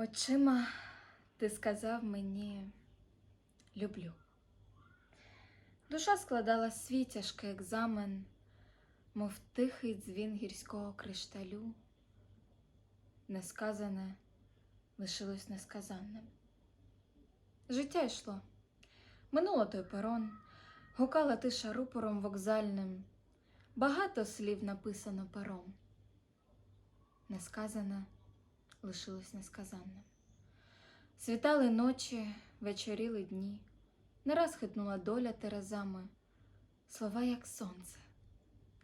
Очима ти сказав мені люблю. Душа складала свій тяжкий екзамен, мов тихий дзвін гірського кришталю. Несказане лишилось несказанним. Життя йшло, минуло той перон, гукала тиша рупором вокзальним. Багато слів написано пером. Несказане лишилось несказанним. Світали ночі, вечоріли дні, не раз хитнула доля терезами, слова, як сонце,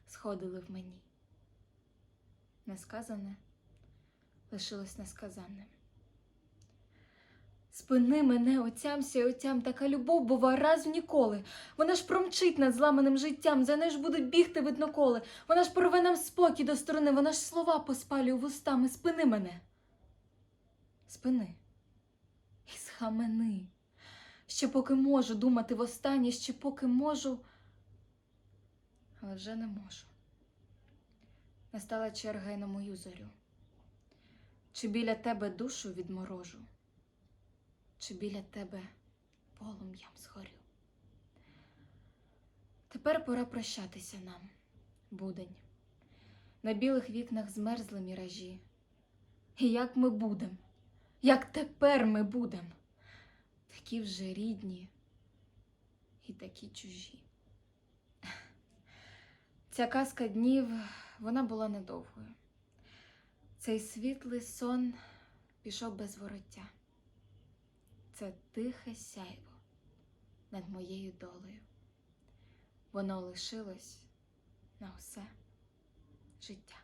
сходили в мені. Несказане лишилось несказанним. Спини мене, отямся й отям, така любов бува раз в ніколи. Вона ж промчить над зламаним життям, за нею ж будуть бігти видноколи. Вона ж порве нам спокій до сторони, вона ж слова поспалює вустами. Спини мене. Спини і схамени. Ще поки можу думати востаннє, ще поки можу, але вже не можу. Настала черга й на мою зорю. Чи біля тебе душу відморожу, чи біля тебе полум'ям згорю. Тепер пора прощатися нам, будень. На білих вікнах змерзли міражі. І як ми будем, як тепер ми будем, такі вже рідні і такі чужі. Ця казка днів вона була недовгою. Цей світлий сон пішов без вороття. Це тихе сяйво над моєю долею. Воно лишилось на усе життя.